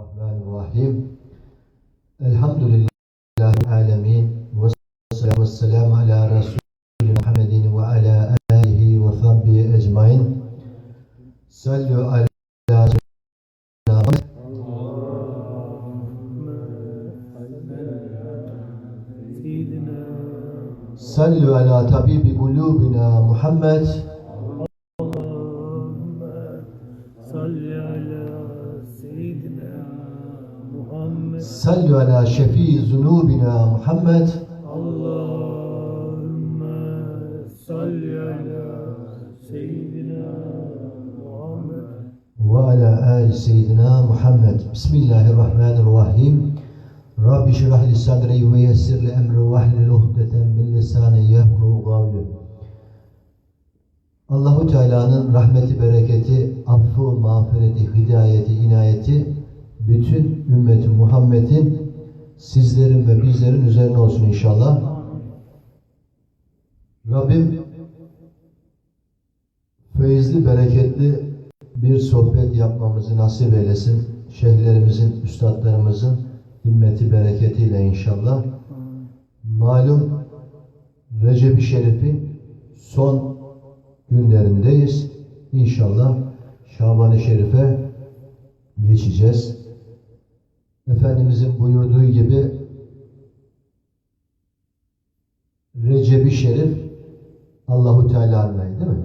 Bismillahirrahmanirrahim. Elhamdülillahi alemin. Ve salatu ve selamu ala Resulü Muhammedin ve ala alihi ve sahbihi ecmain. Sallu ala seyyidina Muhammed. salli ala şefi zunubina Muhammed. Allahümme salli ala seyyidina Muhammed. Ve ala al seyyidina Muhammed. Bismillahirrahmanirrahim. Rabbi şirah li sadri ve yessir li emri ve ahlil uhdeten min lisani yehru gavli Allahu Teala'nın rahmeti, bereketi, affı, mağfireti, hidayeti, inayeti bütün ümmeti Muhammed'in sizlerin ve bizlerin üzerine olsun inşallah. Rabbim feyizli, bereketli bir sohbet yapmamızı nasip eylesin. Şeyhlerimizin, üstadlarımızın himmeti, bereketiyle inşallah. Malum Recep-i Şerif'in son günlerindeyiz. İnşallah Şaban-ı Şerif'e geçeceğiz. Efendimizin buyurduğu gibi Recep-i Şerif Allahu Teala'nın ayı değil mi?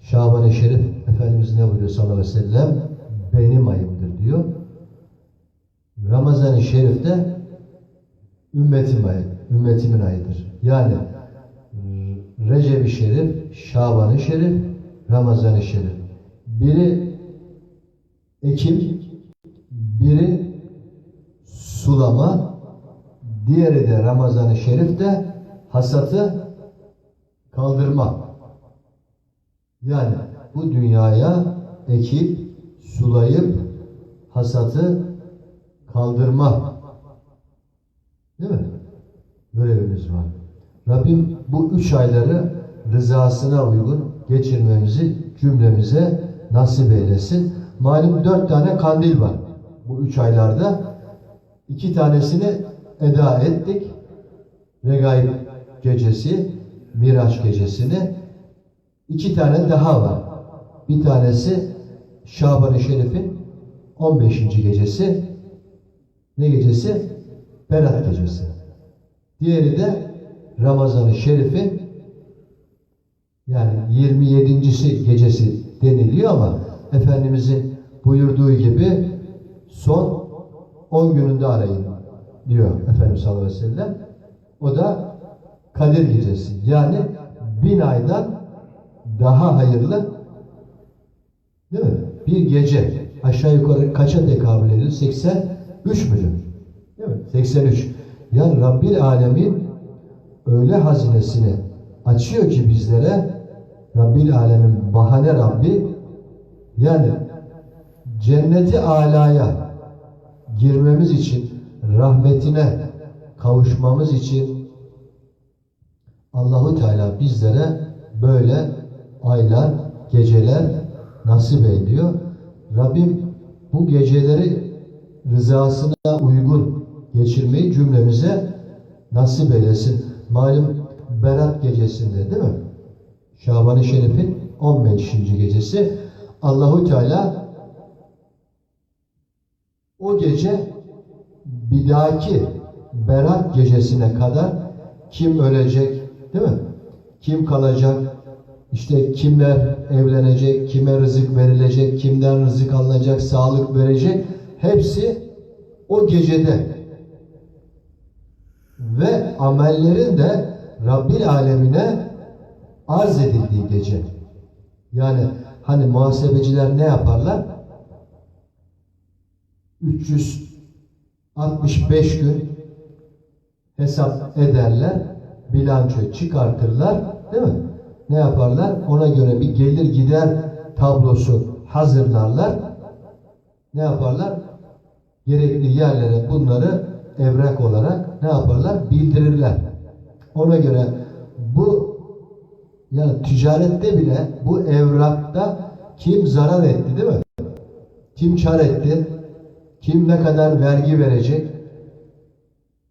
Şaban-ı Şerif Efendimiz ne buyuruyor sallallahu aleyhi ve sellem? Benim ayımdır diyor. Ramazan-ı Şerif de ümmetim ayı, ümmetimin ayıdır. Yani Recep-i Şerif, Şaban-ı Şerif, Ramazan-ı Şerif. Biri Ekim, biri sulama, diğeri de Ramazan-ı Şerif de hasatı kaldırma. Yani bu dünyaya ekip, sulayıp hasatı kaldırma. Değil mi? Görevimiz var. Rabbim bu üç ayları rızasına uygun geçirmemizi cümlemize nasip eylesin. Malum dört tane kandil var bu üç aylarda. İki tanesini eda ettik. Regaib gecesi, Miraç gecesini. İki tane daha var. Bir tanesi Şaban-ı Şerif'in 15. gecesi. Ne gecesi? Berat gecesi. Diğeri de Ramazan-ı Şerif'in yani 27. gecesi deniliyor ama Efendimizin buyurduğu gibi son 10 gününde arayın diyor Efendimiz sallallahu aleyhi ve sellem. O da Kadir gecesi. Yani bin aydan daha hayırlı değil mi? Bir gece aşağı yukarı kaça tekabül ediyor? 83 müdür? Değil mi? 83. Yani Rabbil Alemin öyle hazinesini açıyor ki bizlere Rabbil Alemin bahane Rabbi yani cenneti alaya girmemiz için rahmetine kavuşmamız için Allahu Teala bizlere böyle aylar, geceler nasip ediyor. Rabbim bu geceleri rızasına uygun geçirmeyi cümlemize nasip eylesin. Malum Berat gecesinde değil mi? Şaban-ı Şerif'in 15. gecesi Allahu Teala o gece bir dahaki Berat gecesine kadar kim ölecek değil mi? Kim kalacak? İşte kimler evlenecek, kime rızık verilecek, kimden rızık alınacak, sağlık verecek. Hepsi o gecede. Ve amellerin de Rabbil Alemine arz edildiği gece. Yani hani muhasebeciler ne yaparlar? 365 gün hesap ederler, bilanço çıkartırlar, değil mi? Ne yaparlar? Ona göre bir gelir gider tablosu hazırlarlar. Ne yaparlar? Gerekli yerlere bunları evrak olarak ne yaparlar? Bildirirler. Ona göre bu yani ticarette bile bu evrakta kim zarar etti değil mi? Kim kar etti? Kim ne kadar vergi verecek,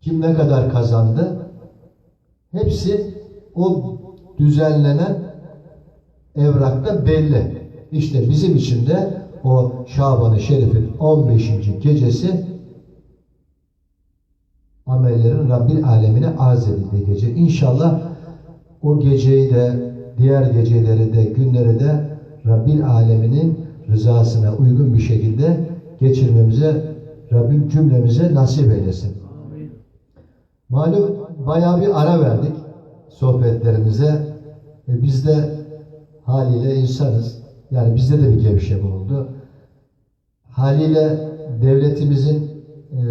kim ne kadar kazandı, hepsi o düzenlenen evrakta belli. İşte bizim için de o Şaban-ı Şerif'in 15. gecesi amellerin Rabbil alemine arz edildiği gece. İnşallah o geceyi de diğer geceleri de günleri de Rabbil aleminin rızasına uygun bir şekilde geçirmemize Rabbim cümlemize nasip eylesin. Malum bayağı bir ara verdik sohbetlerimize. E biz de haliyle insanız. Yani bizde de bir gevşeme oldu. Haliyle devletimizin e,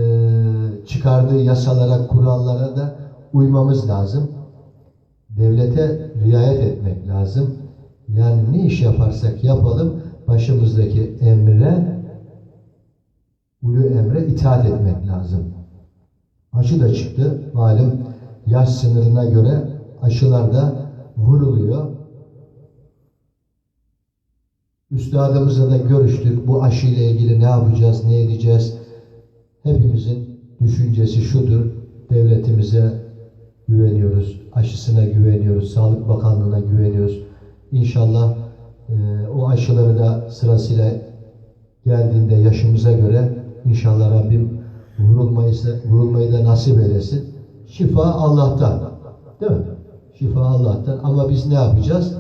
çıkardığı yasalara, kurallara da uymamız lazım. Devlete riayet etmek lazım. Yani ne iş yaparsak yapalım başımızdaki emre, ulu emre itaat etmek lazım. Aşı da çıktı. Malum yaş sınırına göre aşılar da vuruluyor. Üstadımızla da görüştük. Bu aşı ile ilgili ne yapacağız, ne edeceğiz? Hepimizin düşüncesi şudur. Devletimize güveniyoruz. Aşısına güveniyoruz. Sağlık Bakanlığı'na güveniyoruz. İnşallah e, o aşıları da sırasıyla geldiğinde yaşımıza göre inşallah Rabbim vurulmayı, vurulmayı da nasip eylesin. Şifa Allah'tan. Değil mi? Şifa Allah'tan. Ama biz ne yapacağız?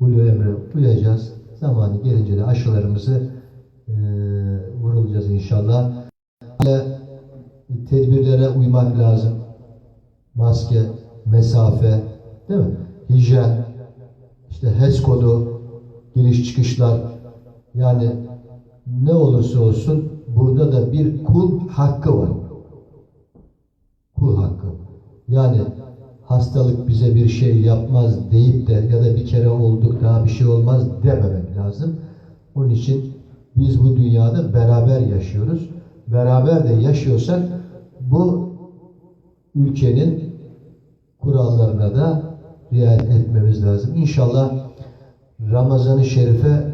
Ulu emre uyacağız. Zamanı gelince de aşılarımızı e, vurulacağız inşallah. Ve tedbirlere uymak lazım. Maske, mesafe, değil mi? Hijyen, işte HES kodu, giriş çıkışlar. Yani ne olursa olsun burada da bir kul hakkı var. Kul hakkı. Yani hastalık bize bir şey yapmaz deyip de ya da bir kere olduk daha bir şey olmaz dememek lazım. Onun için biz bu dünyada beraber yaşıyoruz. Beraber de yaşıyorsak bu ülkenin kurallarına da riayet etmemiz lazım. İnşallah Ramazan-ı Şerif'e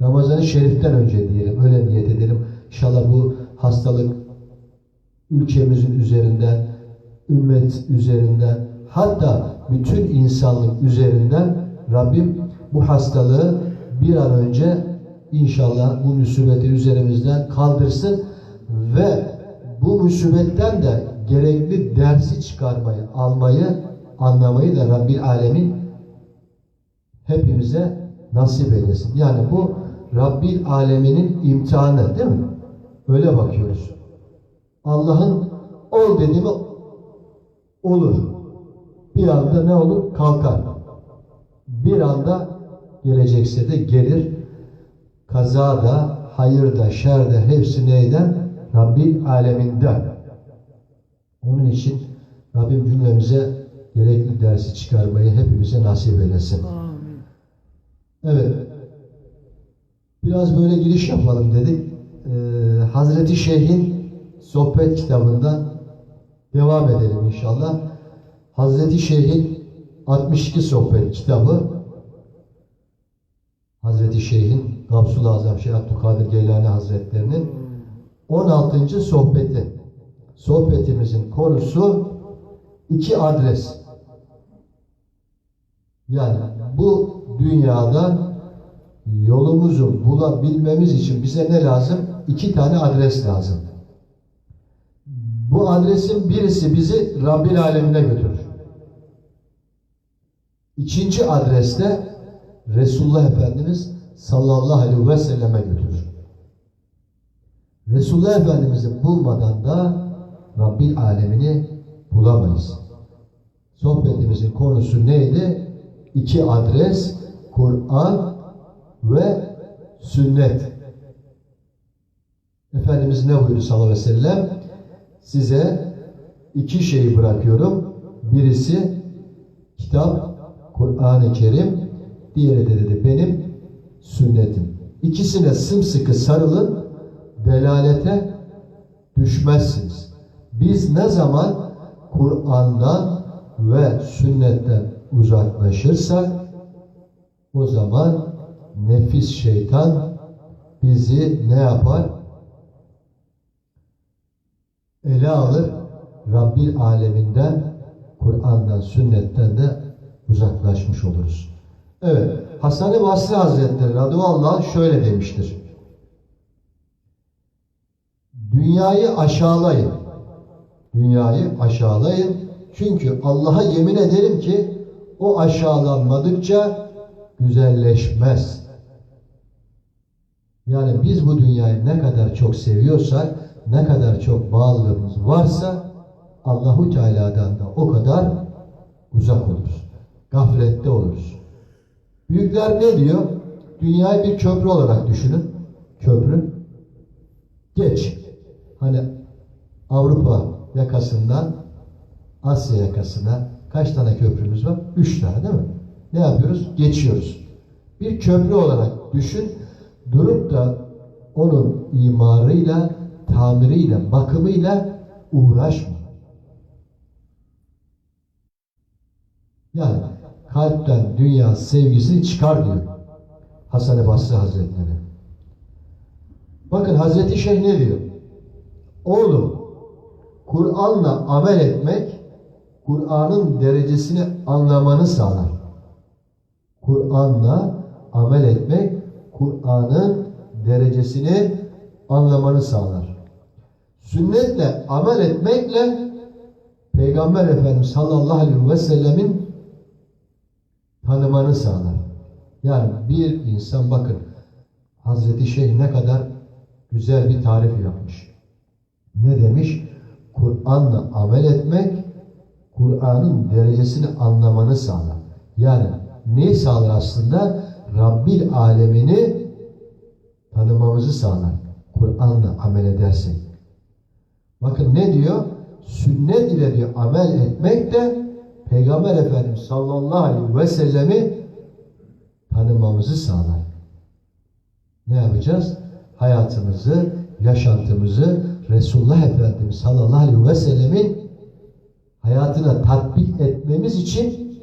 Ramazan-ı Şerif'ten önce diyelim, öyle niyet edelim. İnşallah bu hastalık ülkemizin üzerinden, ümmet üzerinden, hatta bütün insanlık üzerinden Rabbim bu hastalığı bir an önce inşallah bu musibeti üzerimizden kaldırsın ve bu musibetten de gerekli dersi çıkarmayı, almayı, anlamayı da Rabbil Alemin hepimize nasip eylesin. Yani bu Rabbil Aleminin imtihanı değil mi? Öyle bakıyoruz. Allah'ın ol dedi mi olur. Bir anda ne olur? Kalkar. Bir anda gelecekse de gelir. Kaza da, hayır da, şer de hepsi neyden? Rabbil Aleminden. Onun için Rabbim cümlemize gerekli dersi çıkarmayı hepimize nasip eylesin. Amin. Evet. Biraz böyle giriş yapalım dedik. Ee, Hazreti Şeyh'in sohbet kitabından devam edelim inşallah. Hazreti Şeyh'in 62 sohbet kitabı Hazreti Şeyh'in Gavsul-i Azam Şeyh Abdülkadir Geylani Hazretlerinin 16. sohbeti. Sohbetimizin konusu iki adres. Yani bu dünyada yolumuzu bulabilmemiz için bize ne lazım? İki tane adres lazım. Bu adresin birisi bizi Rabbil Alemine götürür. İkinci adreste Resulullah Efendimiz sallallahu aleyhi ve selleme götürür. Resulullah Efendimiz'i bulmadan da Rabbil Alemini bulamayız. Sohbetimizin konusu neydi? İki adres, Kur'an ve sünnet. Efendimiz ne buyuruyor sallallahu aleyhi ve sellem? Size iki şeyi bırakıyorum. Birisi kitap, Kur'an-ı Kerim. Diğeri de dedi benim sünnetim. İkisine sımsıkı sarılın, delalete düşmezsiniz. Biz ne zaman Kur'an'dan ve sünnetten uzaklaşırsak o zaman nefis şeytan bizi ne yapar? Ele alır. Rabbil aleminden, Kur'an'dan, sünnetten de uzaklaşmış oluruz. Evet, Hasan-ı Basri Hazretleri radıyallahu şöyle demiştir. Dünyayı aşağılayın. Dünyayı aşağılayın. Çünkü Allah'a yemin ederim ki o aşağılanmadıkça güzelleşmez. Yani biz bu dünyayı ne kadar çok seviyorsak, ne kadar çok bağlılığımız varsa Allahu Teala'dan da o kadar uzak oluruz. Gaflette oluruz. Büyükler ne diyor? Dünyayı bir köprü olarak düşünün. Köprü. Geç. Hani Avrupa yakasından Asya yakasına kaç tane köprümüz var? Üç tane değil mi? Ne yapıyoruz? Geçiyoruz. Bir köprü olarak düşün. Durup da onun imarıyla, tamiriyle, bakımıyla uğraşma. Yani kalpten dünya sevgisini çıkar diyor Hasan-ı Basri Hazretleri. Bakın Hazreti Şeyh ne diyor? Oğlum, Kur'an'la amel etmek, Kur'an'ın derecesini anlamanı sağlar. Kur'an'la amel etmek, Kur'an'ın derecesini anlamanı sağlar. Sünnetle amel etmekle Peygamber Efendimiz sallallahu aleyhi ve sellemin tanımanı sağlar. Yani bir insan bakın Hazreti Şeyh ne kadar güzel bir tarif yapmış. Ne demiş? Kur'an'la amel etmek Kur'an'ın derecesini anlamanı sağlar. Yani neyi sağlar aslında? Rabbil alemini tanımamızı sağlar. Kur'an'la amel edersek. Bakın ne diyor? Sünnet ile diyor amel etmek de Peygamber Efendimiz sallallahu aleyhi ve sellemi tanımamızı sağlar. Ne yapacağız? Hayatımızı, yaşantımızı Resulullah Efendimiz sallallahu aleyhi ve sellemin hayatına tatbik etmemiz için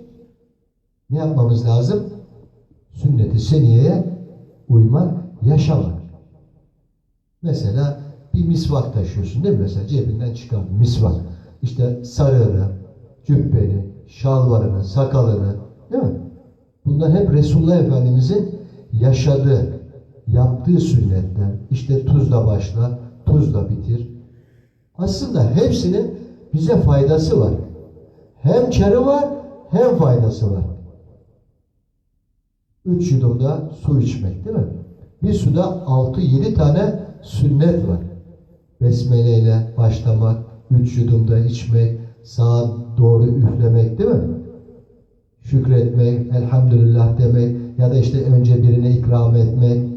ne yapmamız lazım? Sünnet-i seniyeye uymak, yaşamak. Mesela bir misvak taşıyorsun değil mi? Mesela cebinden çıkan misvak. İşte sarığını, cübbeni, şalvarını, sakalını değil mi? Bunlar hep Resulullah Efendimizin yaşadığı, yaptığı sünnetten. İşte tuzla başla, tuzla bitir. Aslında hepsinin bize faydası var. Hem karı var, hem faydası var. Üç yudumda su içmek değil mi? Bir suda altı yedi tane sünnet var. Besmele ile başlamak, üç yudumda içmek, sağa doğru üflemek değil mi? Şükretmek, elhamdülillah demek ya da işte önce birine ikram etmek.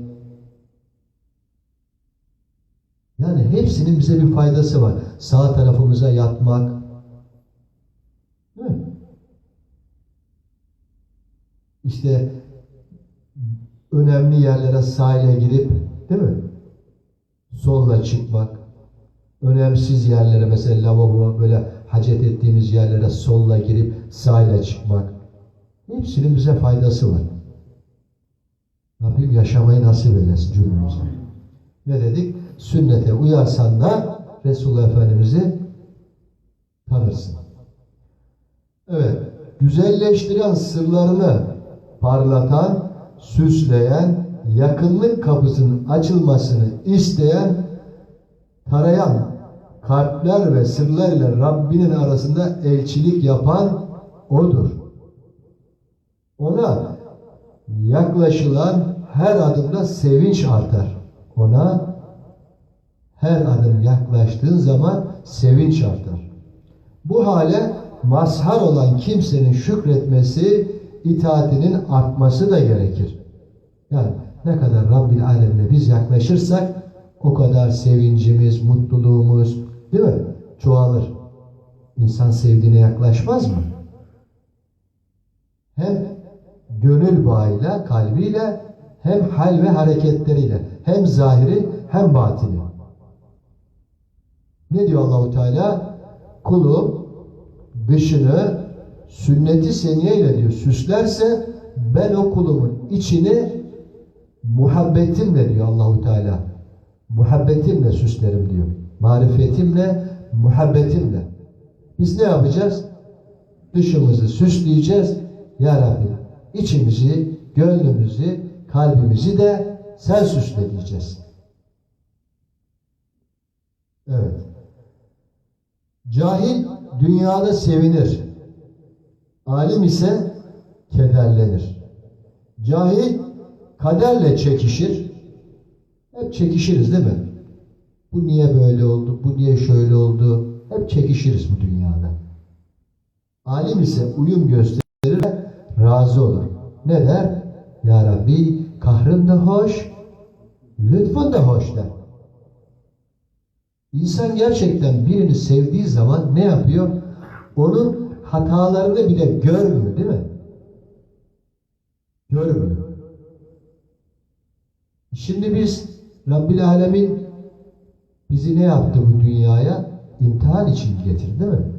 Yani hepsinin bize bir faydası var. Sağ tarafımıza yatmak. Değil mi? İşte önemli yerlere sahile girip değil mi? Solla çıkmak. Önemsiz yerlere mesela lavabo böyle hacet ettiğimiz yerlere solla girip sahile çıkmak. Hepsinin bize faydası var. Rabbim yaşamayı nasip eylesin cümlemize. Ne dedik? Sünnete uyarsan da Resulullah Efendimiz'i tanırsın. Evet. Güzelleştiren sırlarını parlatan, süsleyen, yakınlık kapısının açılmasını isteyen, tarayan kalpler ve sırlar ile Rabbinin arasında elçilik yapan O'dur. Ona yaklaşılan her adımda sevinç artar. Ona her adım yaklaştığın zaman sevinç artar. Bu hale mazhar olan kimsenin şükretmesi, itaatinin artması da gerekir. Yani ne kadar Rabbil Alemine biz yaklaşırsak o kadar sevincimiz, mutluluğumuz değil mi? Çoğalır. İnsan sevdiğine yaklaşmaz mı? Hem gönül bağıyla, kalbiyle hem hal ve hareketleriyle hem zahiri hem batini. Ne diyor Allahu Teala? Kulum dışını sünneti seniye ile diyor süslerse ben o kulumun içini muhabbetimle diyor Allahu Teala. Muhabbetimle süslerim diyor. Marifetimle, muhabbetimle. Biz ne yapacağız? Dışımızı süsleyeceğiz. Ya Rabbi içimizi, gönlümüzü, kalbimizi de sen süsle diyeceğiz. Evet. Cahil dünyada sevinir. Alim ise kederlenir. Cahil kaderle çekişir. Hep çekişiriz değil mi? Bu niye böyle oldu? Bu niye şöyle oldu? Hep çekişiriz bu dünyada. Alim ise uyum gösterir ve razı olur. Ne der? Ya Rabbi kahrın da hoş, lütfun da hoş der. İnsan gerçekten birini sevdiği zaman ne yapıyor? Onun hatalarını bile görmüyor değil mi? Görmüyor. Şimdi biz Rabbil Alemin bizi ne yaptı bu dünyaya? İmtihan için getirdi değil mi?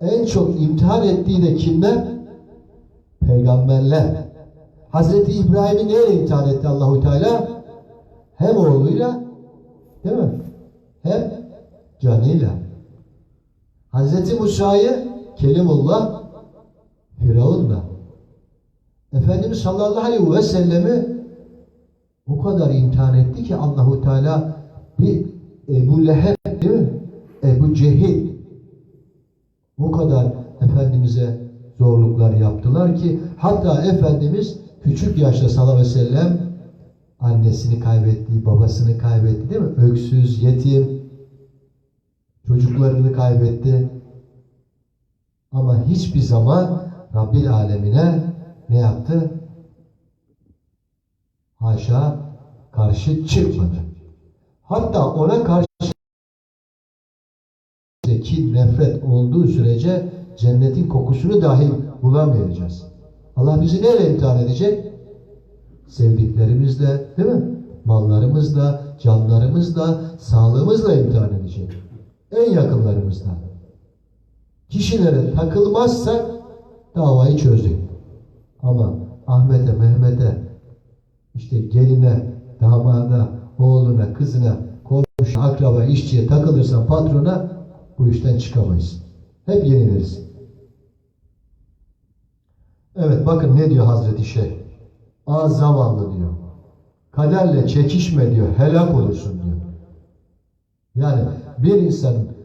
En çok imtihan ettiği de kimler? Peygamberler. Hazreti İbrahim'i neyle imtihan etti Allahu Teala? Hem oğluyla değil mi? Hem canıyla. Hazreti Musa'yı Kelimullah Firavun'la. Efendimiz sallallahu aleyhi ve sellemi o kadar imtihan etti ki Allahu Teala bir Ebu Leheb değil mi? Ebu Cehil o kadar Efendimiz'e zorluklar yaptılar ki hatta Efendimiz küçük yaşta sallallahu aleyhi ve sellem annesini kaybetti, babasını kaybetti değil mi? Öksüz, yetim, çocuklarını kaybetti. Ama hiçbir zaman Rabbil Alemine ne yaptı? Haşa karşı çıkmadı. Hatta ona karşı kin, nefret olduğu sürece cennetin kokusunu dahi bulamayacağız. Allah bizi neyle imtihan edecek? Sevdiklerimizle, değil mi? Mallarımızla, canlarımızla, sağlığımızla imtihan edecek. En yakınlarımızla. Kişilere takılmazsak davayı çözdük. Ama Ahmet'e, Mehmet'e, işte geline, damada, oğluna, kızına, komşu, akraba, işçiye takılırsan patrona bu işten çıkamayız. Hep yeniliriz. Evet bakın ne diyor Hazreti Şeyh. Az zavallı diyor. Kaderle çekişme diyor. Helak olursun diyor. Yani bir insanın